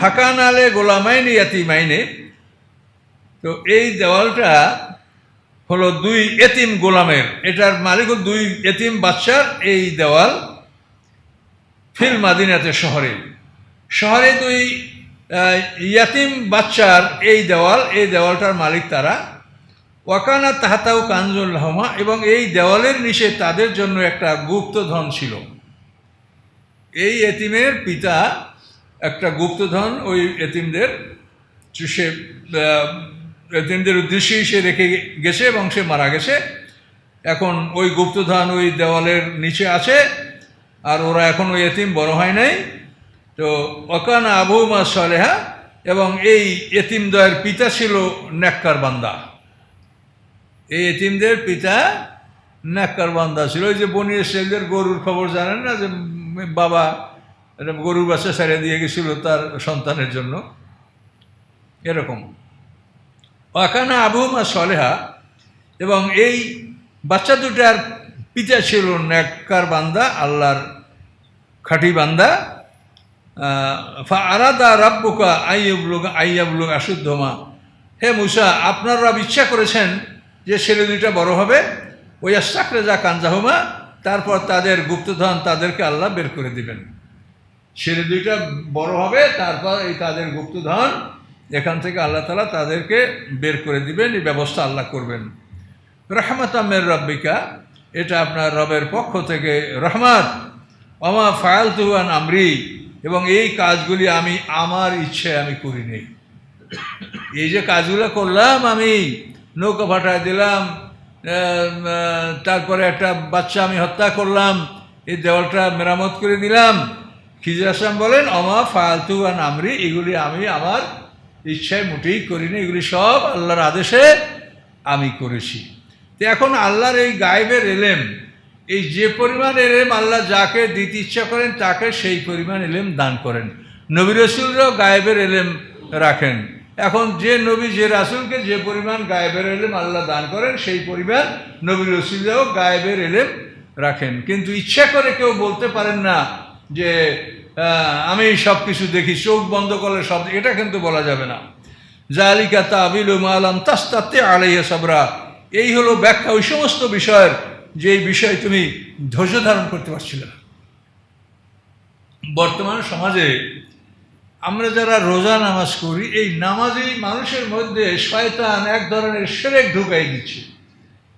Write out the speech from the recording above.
ফাঁকা নালে গোলামাইনি, ইয়াতিমাইনে। তো এই দেওয়ালটা হলো দুই এতিম গোলামের। এটার মালিক দুই এতিম বাচ্চার এই দেওয়াল ফিল মাদিনাতে শহরে। শহরে দুই ইয়াতিম বাচ্চার এই দেওয়াল, এই দেওয়ালটার মালিক তারা। ওয়াকানা তাহাতাও কানজুল রহমা এবং এই দেওয়ালের নিচে তাদের জন্য একটা গুপ্তধন ছিল। এই এতিমের পিতা একটা গুপ্তধন ওই এতিমদের, সে এতিমদের উদ্দেশ্যেই সে রেখে গেছে এবং সে মারা গেছে। এখন ওই গুপ্তধন ওই দেওয়ালের নিচে আছে, আর ওরা এখন ওই এতিম, বড় হয় নাই। তো অকানা আবু মা সলেহা, এবং এই এতিমদয়ের পিতা ছিল নেককার বান্দা। এই এতিমদের পিতা নেককার বান্দা ছিল। ওই যে বনি শেখদের গরুর খবর জানেন না যে, বাবা একটা গরুর বাচ্চা ছেড়ে দিয়ে গেছিল তার সন্তানের জন্য। এরকম। ওয়াকানা আবু মা সলেহা, এবং এই বাচ্চা দুটার পিতা ছিল নেককার বান্দা, আল্লাহর খাঁটি বান্দা। ফা আরাদা রাব্বুকা আইয়াবলুক আইয়াবলুক আশুদ্ধমা। হে মুসা, আপনার রব ইচ্ছা করেছেন যে ছেলে দুইটা বড় হবে। ওই আশাকরে যা কাঞ্জাহুমা তারপর তাদের গুপ্তধন তাদেরকে আল্লাহ বের করে দিবেন। ছেলে দুইটা বড় হবে, তারপর এই তাদের গুপ্তধন, এখান থেকে আল্লাহ তালা তাদেরকে বের করে দিবেন, এই ব্যবস্থা আল্লাহ করবেন। রহমত আমের রব্বিকা, এটা আপনার রবের পক্ষ থেকে রহমত। অমা ফায়াল তুহান আমরি, এবং এই কাজগুলি আমি, আমার ইচ্ছে আমি করি নেই। এই যে কাজগুলো করলাম আমি, নৌকা ভাটায় দিলাম তারপরে একটা বাচ্চা আমি হত্যা করলাম, এই দেওয়ালটা মেরামত করে দিলাম খিজির বলেন, অমা ফালতু আন আমরি এগুলি আমি আমার ইচ্ছায় মোটেই করিনি, এগুলি সব আল্লাহর আদেশে আমি করেছি। তো এখন আল্লাহর এই গায়েবের এলেম, এই যে পরিমাণ এলেম আল্লাহ যাকে দিতে ইচ্ছা করেন, তাকে সেই পরিমাণ এলেম দান করেন। নবী রসুলরাও গায়েবের এলেম রাখেন। এখন যে নবী, যে রাসুলকে যে পরিমাণ গায়েবের এলেম আল্লাহ দান করেন, সেই পরিমাণ নবী রসুলরাও গায়েবের এলেম রাখেন। কিন্তু ইচ্ছা করে কেউ বলতে পারেন না যে আমি সব কিছু দেখি, চোখ বন্ধ করলে সব এটা কিন্তু বলা যাবে না। জালিকা তাবিল মালাম তাস্তাতে আলাইয়া সাবরা। এই হলো ব্যাখ্যা ওই সমস্ত বিষয়ের যে বিষয়ে তুমি ধৈর্য ধারণ করতে পারছিলে না। বর্তমান সমাজে আমরা যারা রোজা নামাজ করি, এই নামাজেই মানুষের মধ্যে শয়তান এক ধরনের সেরেক ঢুকাই দিচ্ছে।